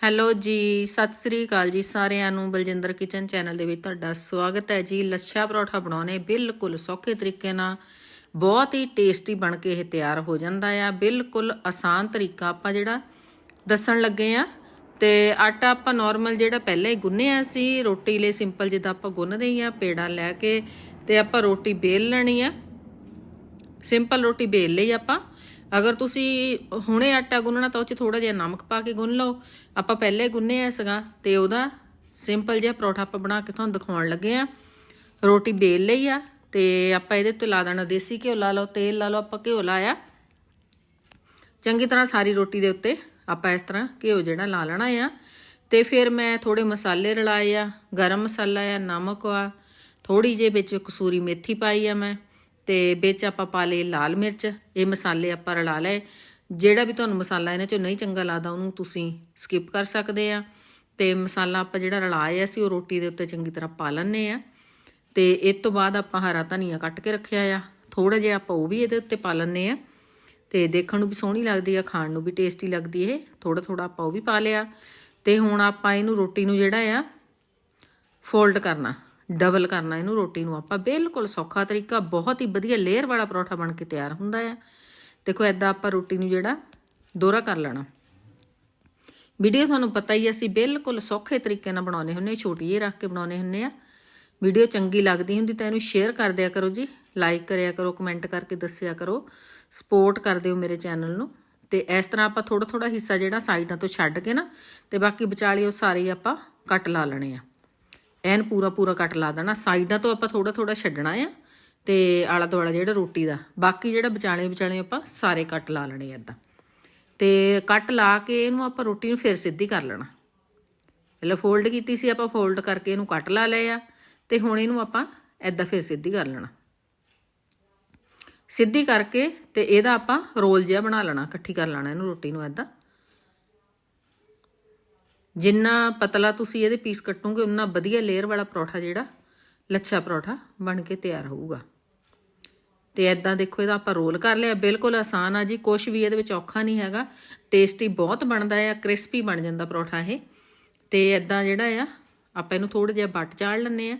Hello ਜੀ, ਸਤਿ ਸ੍ਰੀ ਅਕਾਲ ਜੀ ਸਾਰਿਆਂ ਨੂੰ ਬਲਜਿੰਦਰ ਕਿਚਨ ਚੈਨਲ ਦੇ ਵਿੱਚ ਤੁਹਾਡਾ ਸਵਾਗਤ ਹੈ ਜੀ। ਲੱਛਾ ਪਰੌਠਾ ਬਣਾਉਣੇ ਬਿਲਕੁਲ ਸੌਖੇ ਤਰੀਕੇ ਨਾਲ, ਬਹੁਤ ਹੀ ਟੇਸਟੀ ਬਣ ਕੇ ਇਹ ਤਿਆਰ ਹੋ ਜਾਂਦਾ ਆ। ਬਿਲਕੁਲ ਆਸਾਨ ਤਰੀਕਾ ਆਪਾਂ ਜਿਹੜਾ ਦੱਸਣ ਲੱਗੇ ਆ। ਤੇ ਆਟਾ ਆਪਾਂ ਨਾਰਮਲ ਜਿਹੜਾ ਪਹਿਲਾਂ ਹੀ ਗੁੰਨਿਆ ਸੀ, ਰੋਟੀ ਲਈ ਸਿੰਪਲ ਜਿੱਦਾਂ ਆਪਾਂ ਗੁੰਨਦੇ ਹੀ ਆ, ਪੇੜਾ ਲੈ ਕੇ ਤੇ ਆਪਾਂ ਰੋਟੀ ਬੇਲ ਲੈਣੀ ਆ। ਸਿੰਪਲ ਰੋਟੀ ਬੇਲ ਲਈ ਆਪਾਂ। ਅਗਰ ਤੁਸੀਂ ਹੁਣੇ ਆਟਾ ਗੁੰਨਣਾ ਤਾਂ ਉਹ ਚ ਥੋੜਾ ਜਿਹਾ ਨਮਕ ਪਾ ਕੇ ਗੁੰਨ ਲਓ। ਆਪਾਂ ਪਹਿਲੇ ਗੁੰਨੇ ਗੁੰਨਿਆ ਸੀਗਾ ਤੇ ਉਹਦਾ ਸਿੰਪਲ ਜਿਹਾ ਪਰੌਠਾ ਆਪਾਂ ਬਣਾ ਕੇ ਤੁਹਾਨੂੰ ਦਿਖਾਉਣ ਲੱਗੇ ਆ। ਰੋਟੀ ਬੇਲ ਲਈ ਆ, ਤੇ ਆਪਾਂ ਇਹਦੇ ਉੱਤੇ ਲਾ ਦੇਣਾ ਦੇਸੀ ਘਿਓ ਲਾ ਲਓ, ਤੇਲ ਲਾ ਲਓ, ਆਪਾਂ ਘਿਓ ਲਾਇਆ। ਚੰਗੀ ਤਰ੍ਹਾਂ ਸਾਰੀ ਰੋਟੀ ਦੇ ਉੱਤੇ ਆਪਾਂ ਇਸ ਤਰ੍ਹਾਂ ਘਿਓ ਜਿਹੜਾ ਲਾ ਲੈਣਾ ਆ। ਤੇ ਫਿਰ ਮੈਂ ਥੋੜੇ ਮਸਾਲੇ ਰਲਾਏ ਆ, ਗਰਮ ਮਸਾਲਾ ਆ, ਨਮਕ ਆ ਥੋੜੀ ਜਿਹੀ ਵਿੱਚ ਕਸੂਰੀ ਮੇਥੀ ਪਾਈ ਆ ਮੈਂ। ਤੇ ਵਿੱਚ ਆਪਾਂ ਪਾ ਲਏ ਲਾਲ ਮਿਰਚ, ਇਹ ਮਸਾਲੇ ਆਪਾਂ ਰਲਾ ਲਏ। ਜਿਹੜਾ ਵੀ ਤੁਹਾਨੂੰ ਮਸਾਲਾ ਇਹਨਾਂ ਚੋਂ ਨਹੀਂ ਚੰਗਾ ਲੱਗਦਾ, ਉਹਨੂੰ ਤੁਸੀਂ ਸਕਿਪ ਕਰ ਸਕਦੇ ਆ। ਤੇ ਮਸਾਲਾ ਆਪਾਂ ਜਿਹੜਾ ਰਲਾਇਆ ਸੀ, ਉਹ ਰੋਟੀ ਦੇ ਉੱਤੇ ਚੰਗੀ ਤਰ੍ਹਾਂ ਪਾ ਲੈਣੇ ਆ। ਤੇ ਇਸ ਤੋਂ ਬਾਅਦ ਆਪਾਂ ਹਰਾ ਧਨੀਆ ਕੱਟ ਕੇ ਰੱਖਿਆ ਆ। ਥੋੜਾ ਜਿਹਾ ਆਪਾਂ ਉਹ ਵੀ ਇਹਦੇ ਉੱਤੇ ਪਾ ਲੈਣੇ ਆ। ਤੇ ਦੇਖਣ ਨੂੰ ਵੀ ਸੋਹਣੀ ਲੱਗਦੀ ਆ, ਖਾਣ ਨੂੰ ਵੀ ਟੇਸਟੀ ਲੱਗਦੀ ਇਹ। ਥੋੜਾ ਥੋੜਾ ਆਪਾਂ ਉਹ ਵੀ ਪਾ ਲਿਆ। ਤੇ ਹੁਣ ਆਪਾਂ ਇਹਨੂੰ ਰੋਟੀ ਨੂੰ ਜਿਹੜਾ ਆ ਫੋਲਡ ਕਰਨਾ। ਡਬਲ ਕਰਨਾ ਇਹਨੂੰ ਰੋਟੀ ਨੂੰ ਆਪਾਂ। ਬਿਲਕੁਲ ਸੌਖਾ ਤਰੀਕਾ ਬਹੁਤ ਹੀ ਵਧੀਆ ਲੇਅਰ ਵਾਲਾ ਪਰੌਠਾ ਬਣ ਕੇ ਤਿਆਰ ਹੁੰਦਾ ਆ। ਦੇਖੋ ਐਦਾਂ ਆਪਾਂ ਰੋਟੀ ਨੂੰ ਜਿਹੜਾ ਦੋਹਰਾ ਕਰ ਲੈਣਾ। ਵੀਡੀਓ ਤੁਹਾਨੂੰ ਪਤਾ ਹੀ ਆ, ਅਸੀਂ ਬਿਲਕੁਲ ਸੌਖੇ ਤਰੀਕੇ ਨਾਲ ਬਣਾਉਨੇ ਹੁੰਨੇ ਛੋਟੀ ਜਿਹੀ ਰੱਖ ਕੇ ਬਣਾਉਨੇ ਹੁੰਨੇ ਆ। ਵੀਡੀਓ ਚੰਗੀ ਲੱਗਦੀ ਹੁੰਦੀ ਤਾਂ ਇਹਨੂੰ ਸ਼ੇਅਰ ਕਰ ਦਿਆ ਕਰੋ ਜੀ ਲਾਈਕ ਕਰਿਆ ਕਰੋ ਕਮੈਂਟ ਕਰਕੇ ਦੱਸਿਆ ਕਰੋ ਸਪੋਰਟ ਕਰ ਦਿਓ ਮੇਰੇ ਚੈਨਲ ਨੂੰ। ਤੇ ਇਸ ਤਰ੍ਹਾਂ ਆਪਾਂ ਥੋੜਾ ਥੋੜਾ ਹਿੱਸਾ ਜਿਹੜਾ ਸਾਈਡਾਂ ਤੋਂ ਛੱਡ ਕੇ ਨਾ ਤੇ ਬਾਕੀ ਵਿਚਾਲੇ ਉਹ ਸਾਰੇ ਹੀ ਆਪਾਂ ਕੱਟ ਲਾ ਲੈਣੇ ਆ। ਐਨ ਪੂਰਾ ਪੂਰਾ ਕੱਟ ਲਾ ਦੇਣਾ। ਸਾਈਡਾਂ ਤੋਂ ਆਪਾਂ ਥੋੜਾ ਥੋੜਾ ਛੱਡਣਾ ਆ ਤੇ ਆਲਾ ਦੁਆਲਾ ਜਿਹੜਾ ਰੋਟੀ ਦਾ। ਬਾਕੀ ਜਿਹੜਾ ਵਿਚਾਲੇ ਵਿਚਾਲੇ ਆਪਾਂ ਸਾਰੇ ਕੱਟ ਲਾ ਲੈਣੇ ਏਦਾਂ। ਤੇ ਕੱਟ ਲਾ ਕੇ ਇਹਨੂੰ ਆਪਾਂ ਰੋਟੀ ਨੂੰ ਫਿਰ ਸਿੱਧੀ ਕਰ ਲੈਣਾ। ਪਹਿਲਾਂ ਫੋਲਡ ਕੀਤੀ ਸੀ, ਆਪਾਂ ਫੋਲਡ ਕਰਕੇ ਇਹਨੂੰ ਕੱਟ ਲਾ ਲਏ ਆ ਤੇ ਹੁਣ ਇਹਨੂੰ ਆਪਾਂ ਏਦਾਂ ਫਿਰ ਸਿੱਧੀ ਕਰ ਲੈਣਾ। ਸਿੱਧੀ ਕਰਕੇ ਤੇ ਇਹਦਾ ਆਪਾਂ ਰੋਲ ਜਿਹਾ ਬਣਾ ਲੈਣਾ, ਇਕੱਠੀ ਕਰ ਲੈਣਾ ਇਹਨੂੰ ਰੋਟੀ ਨੂੰ ਏਦਾਂ। ਜਿੰਨਾ ਪਤਲਾ ਤੁਸੀਂ ਇਹਦੇ ਪੀਸ ਕੱਟੋਗੇ ਉਨਾ ਵਧੀਆ ਲੇਅਰ ਵਾਲਾ ਪਰੌਠਾ ਜਿਹੜਾ, ਲੱਛਾ ਪਰੌਠਾ ਬਣ ਕੇ ਤਿਆਰ ਹੋਊਗਾ। ਤੇ ਐਦਾਂ ਦੇਖੋ, ਇਹਦਾ ਆਪਾਂ ਰੋਲ ਕਰ ਲਿਆ। ਬਿਲਕੁਲ ਆਸਾਨ ਆ ਜੀ ਕੁਝ ਵੀ ਇਹਦੇ ਵਿੱਚ ਔਖਾ ਨਹੀਂ ਹੈਗਾ। ਟੇਸਟੀ ਬਹੁਤ ਬਣਦਾ ਆ ਕ੍ਰਿਸਪੀ ਬਣ ਜਾਂਦਾ ਪਰੌਠਾ ਇਹ। ਤੇ ਐਦਾਂ ਜਿਹੜਾ ਆ, ਆਪਾਂ ਇਹਨੂੰ ਥੋੜਾ ਜਿਹਾ ਬੱਟ ਚਾੜ ਲੈਣੇ ਆ।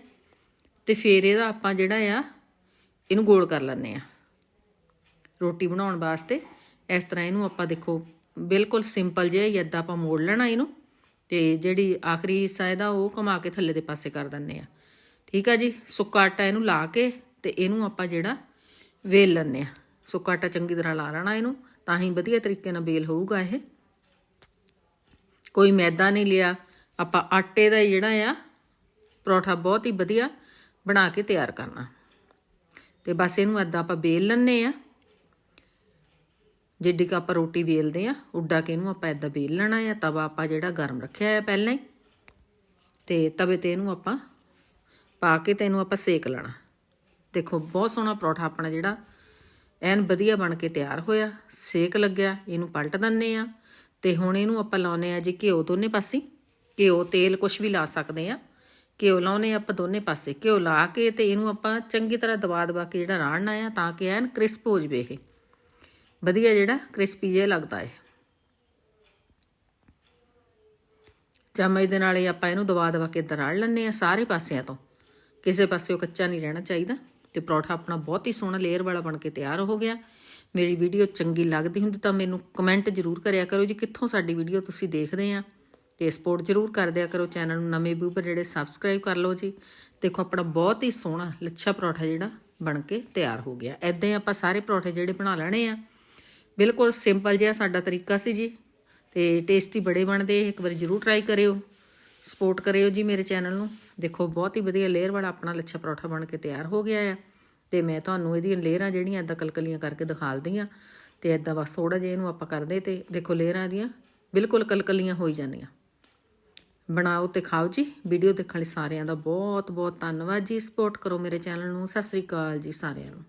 ਤੇ ਫਿਰ ਇਹਦਾ ਆਪਾਂ ਜਿਹੜਾ ਆ, ਇਹਨੂੰ ਗੋਲ ਕਰ ਲੈਣੇ ਆ। ਰੋਟੀ ਬਣਾਉਣ ਵਾਸਤੇ ਇਸ ਤਰ੍ਹਾਂ ਇਹਨੂੰ ਆਪਾਂ ਦੇਖੋ, ਬਿਲਕੁਲ ਸਿੰਪਲ ਜਿਹਾ ਹੀ ਐਦਾਂ ਆਪਾਂ ਮੋੜ ਲੈਣਾ ਇਹਨੂੰ। ਤੇ ਜਿਹੜੀ ਆਖਰੀ ਹਿੱਸਾ ਇਹਦਾ ਉਹ ਕਮਾ ਕੇ ਥੱਲੇ ਦੇ ਪਾਸੇ ਕਰ ਦਿੰਨੇ ਆ। ਠੀਕ ਆ ਜੀ? ਸੁੱਕਾ ਆਟਾ ਇਹਨੂੰ ਲਾ ਕੇ ਤੇ ਇਹਨੂੰ ਆਪਾਂ ਜਿਹੜਾ ਵੇਲ ਲੈਣੇ ਆ। ਸੁੱਕਾ ਆਟਾ ਚੰਗੀ ਤਰ੍ਹਾਂ ਲਾ ਲੈਣਾ ਇਹਨੂੰ, ਤਾਂ ਹੀ ਵਧੀਆ ਤਰੀਕੇ ਨਾਲ ਵੇਲ ਹੋਊਗਾ ਇਹ। ਕੋਈ ਮੈਦਾ ਨਹੀਂ ਲਿਆ। ਆਪਾਂ ਆਟੇ ਦਾ ਹੀ ਜਿਹੜਾ ਆ, ਪਰੌਠਾ ਬਹੁਤ ਹੀ ਵਧੀਆ ਬਣਾ ਕੇ ਤਿਆਰ ਕਰਨਾ। ਤੇ ਬਸ ਇਹਨੂੰ ਏਦਾਂ ਆਪਾਂ ਵੇਲ ਲੈਣੇ ਆ। ਜਿੱਡੀ ਕ ਆਪਾਂ ਰੋਟੀ ਵੇਲਦੇ ਆ, ਉੱਡਾ ਕੇ ਇਹਨੂੰ ਆਪਾਂ ਏਦਾਂ ਵੇਲ ਲੈਣਾ ਆ, ਤਵਾ ਆਪਾਂ ਜਿਹੜਾ ਗਰਮ ਰੱਖਿਆ ਆ ਪਹਿਲਾਂ ਹੀ। ਤੇ ਤਵੇ ਤੇ ਇਹਨੂੰ ਆਪਾਂ ਪਾ ਕੇ ਤੇ ਇਹਨੂੰ ਆਪਾਂ ਸੇਕ ਲੈਣਾ। ਦੇਖੋ, ਬਹੁਤ ਸੋਹਣਾ ਪਰੌਠਾ ਆਪਣਾ ਜਿਹੜਾ, ਐਨ ਵਧੀਆ ਬਣ ਕੇ ਤਿਆਰ ਹੋਇਆ। ਸੇਕ ਲੱਗਿਆ, ਇਹਨੂੰ ਪਲਟ ਦਿੰਨੇ ਆ। ਤੇ ਹੁਣ ਇਹਨੂੰ ਆਪਾਂ ਲਾਉਨੇ ਆ ਜੀ ਘਿਓ ਦੋਨੇ ਪਾਸੇ। ਘਿਓ, ਤੇਲ ਕੁਝ ਵੀ ਲਾ ਸਕਦੇ ਆ। ਘਿਓ ਲਾਉਨੇ ਆਪਾਂ ਦੋਨੇ ਪਾਸੇ। ਘਿਓ ਲਾ ਕੇ ਤੇ ਇਹਨੂੰ ਆਪਾਂ ਚੰਗੀ ਤਰ੍ਹਾਂ ਦਬਾ ਦਬਾ ਕੇ ਜਿਹੜਾ ਰਾੜਨਾ ਆ, ਤਾਂ ਕਿ ਐਨ ਕ੍ਰਿਸਪ ਹੋ ਜਵੇ ਇਹ। ਵਧੀਆ ਜਿਹੜਾ ਕ੍ਰਿਸਪੀ ਜਿਹਾ ਲੱਗਦਾ ਹੈ ਚਮਚ ਦੇ ਨਾਲ ਹੀ ਆਪਾਂ ਇਹਨੂੰ ਦਵਾ ਦਵਾ ਕੇ ਦਰਾੜ ਲੈਣੇ ਆ ਸਾਰੇ ਪਾਸਿਆਂ ਤੋਂ। ਕਿਸੇ ਪਾਸਿਓਂ ਕੱਚਾ ਨਹੀਂ ਰਹਿਣਾ ਚਾਹੀਦਾ ਤੇ ਪਰੌਠਾ ਆਪਣਾ ਬਹੁਤ ਹੀ ਸੋਹਣਾ ਲੇਅਰ ਵਾਲਾ ਬਣ ਕੇ ਤਿਆਰ ਹੋ ਗਿਆ। ਮੇਰੀ ਵੀਡੀਓ ਚੰਗੀ ਲੱਗਦੀ ਹੁੰਦੀ ਤਾਂ ਮੈਨੂੰ ਕਮੈਂਟ ਜ਼ਰੂਰ ਕਰਿਆ ਕਰੋ ਜੀ ਕਿੱਥੋਂ ਸਾਡੀ ਵੀਡੀਓ ਤੁਸੀਂ ਦੇਖਦੇ ਆ। ਤੇ ਸਪੋਰਟ ਜ਼ਰੂਰ ਕਰ ਦਿਆ ਕਰੋ ਚੈਨਲ ਨੂੰ ਨਵੇਂ ਵਿਊਪਰ ਜਿਹੜੇ ਸਬਸਕ੍ਰਾਈਬ ਕਰ ਲਓ ਜੀ। ਦੇਖੋ ਆਪਣਾ ਬਹੁਤ ਹੀ ਸੋਹਣਾ ਲੱਛਾ ਪਰੌਠਾ ਜਿਹੜਾ ਬਣ ਕੇ ਤਿਆਰ ਹੋ ਗਿਆ। ਐਦਾਂ ਹੀ ਆਪਾਂ ਸਾਰੇ ਪਰੌਠੇ ਜਿਹੜੇ ਬਣਾ ਲੈਣੇ ਆ ਬਿਲਕੁਲ ਸਿੰਪਲ ਜਿਹਾ ਸਾਡਾ ਤਰੀਕਾ ਸੀ ਜੀ ਤੇ ਟੇਸਟੀ ਬੜੇ ਬਣਦੇ, ਇੱਕ ਵਾਰ ਜਰੂਰ ਟਰਾਈ ਕਰਿਓ ਸਪੋਰਟ ਕਰਿਓ ਜੀ ਮੇਰੇ ਚੈਨਲ ਨੂੰ। ਦੇਖੋ, ਬਹੁਤ ਹੀ ਵਧੀਆ ਲੇਅਰ ਵਾਲਾ ਆਪਣਾ ਲੱਛਾ ਪਰੌਠਾ ਬਣ ਕੇ ਤਿਆਰ ਹੋ ਗਿਆ ਆ। ਤੇ ਮੈਂ ਤੁਹਾਨੂੰ ਇਹਦੀਆਂ ਲੇਅਰਾਂ ਜਿਹੜੀਆਂ ਇਦਾਂ ਕਲਕਲੀਆਂ ਕਰਕੇ ਦਿਖਾਲਦੀ ਆ ਤੇ ਇਦਾਂ ਬਸ ਥੋੜਾ ਜਿਹਾ ਇਹਨੂੰ ਆਪਾਂ ਕਰਦੇ ਤੇ ਦੇਖੋ ਲੇਅਰਾਂ ਦੀਆਂ ਬਿਲਕੁਲ ਕਲਕਲੀਆਂ ਹੋਈ ਜਾਂਦੀਆਂ। ਬਣਾਓ ਤੇ ਖਾਓ ਜੀ। ਵੀਡੀਓ ਦੇਖਣ ਲਈ ਸਾਰਿਆਂ ਦਾ ਬਹੁਤ ਬਹੁਤ ਧੰਨਵਾਦ ਜੀ। ਸਪੋਰਟ ਕਰੋ ਮੇਰੇ ਚੈਨਲ ਨੂੰ। ਸਤਿ ਸ੍ਰੀ ਅਕਾਲ ਜੀ ਸਾਰਿਆਂ ਨੂੰ।